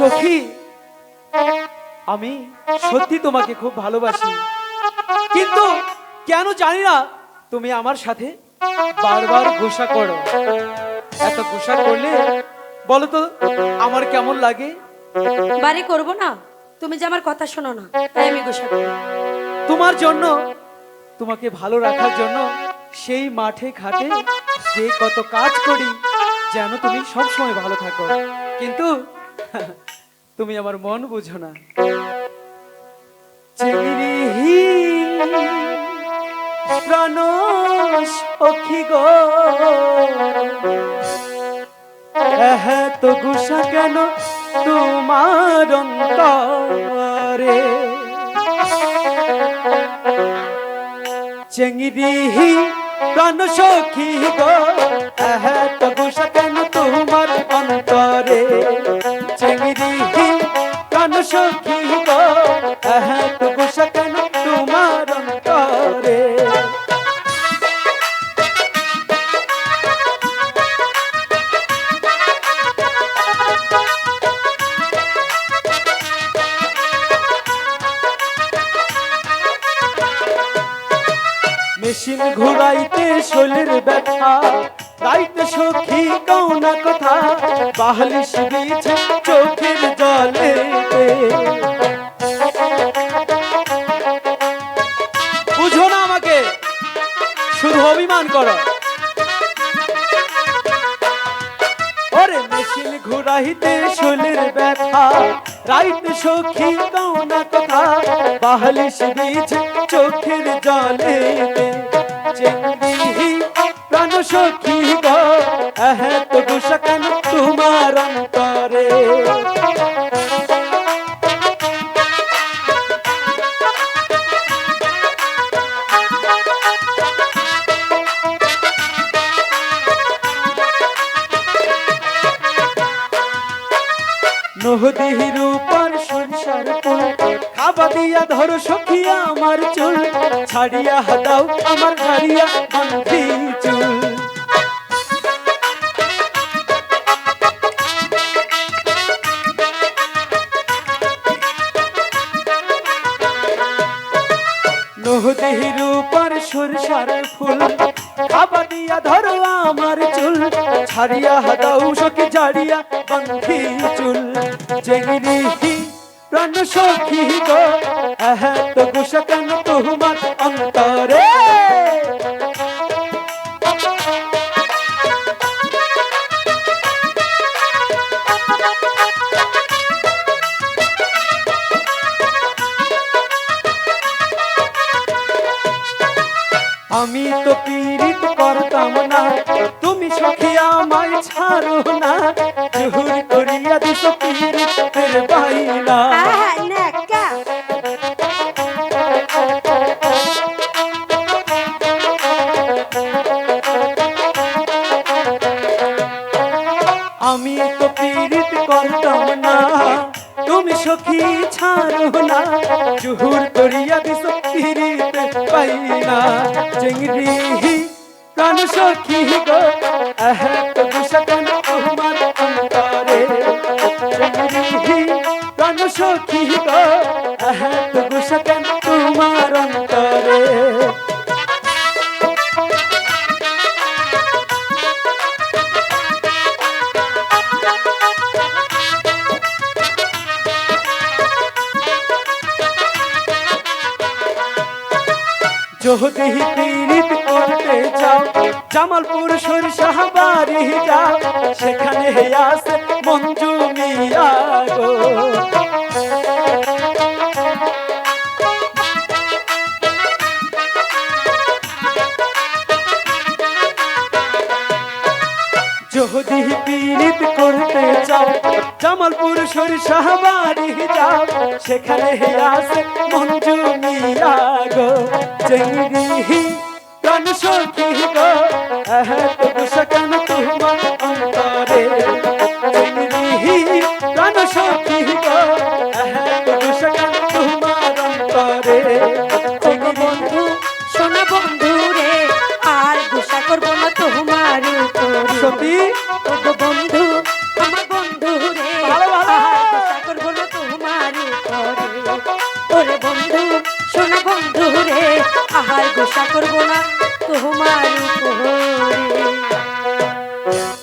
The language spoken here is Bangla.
সখী আমি সত্যি তোমাকে খুব ভালোবাসি। কিন্তু কেন জানি না তুমি আমার সাথে বারবার গোসা করো। এত গোসা করলে বলো তো আমার কেমন লাগে? বাড়ি করব না? তুমি যে আমার কথা শোনো না তাই আমি গোসা করি। তোমার জন্য তোমাকে ভালো রাখার জন্য সেই মাঠে ঘাটে যে কত কাজ করি যেন তুমি সব সময় ভালো থাকো। কিন্তু তুমি আমার মন বুঝো না। প্রাণ সখী গো। হ্যাঁ তো গুসা কেন তোমার অন্তরে? চেঙ্গিরি প্রাণ সখী গো। হ্যাঁ তো গুসা কেন তোমার মেশিন ঘুরাইতে শোলের ব্যথা রাইতে সখী কৌনা কথা বাহালিশ বিছে চোখের জলে। বুঝো না আমাকে, শুধু অভিমান করো। মেশিন ঘুরাইতে শোলের ব্যথা। রাইত সখী কৌনা কথা বাহালিশ বীজ চোখের জলে। চেঙ্গি প্রাণ সখী গো নদীর উপর সরিষার ফুল খাবা দিয়া ধরো সখিয়া আমার চুল। ছাড়িয়া দাও আমার ছাড়িয়া বান্ধি চুল। নদীর উপর সরষার ফুল। খাবা দিয়া ধরো আমার চুল। ছাড়িয়া দাও সখী জাড়িয়া বান্ধি চুল। চেঙ্গিরি প্রাণ আমি তো পীড়িত করতাম না তুমি সখী আমায় ছাড়ো না। জহুর করিয়া দিস পীড়িতের বাইনা আহা, ন্যাকা। আমি তো পীড়িত করতাম না তুমি সখী ছাড়ো না। জহুর করিয়া দিস পীড়িত বাইনা চেংড়ি প্রাণ সখী গো আহ তো তো গুসা কেন তোমার অন্তরে। যদি পীড়িত করতে যাও জামালপুর সরিষা বাড়ি যাও, সেখানে আসে মঞ্জু পীড়িত করতে চাও। জামালপুর সরিষা বাড়ি যাও। সেখানে আসে মঞ্জু মিয়া গো। চেঙ্গি প্রাণ কেন হায় গোসা করব না।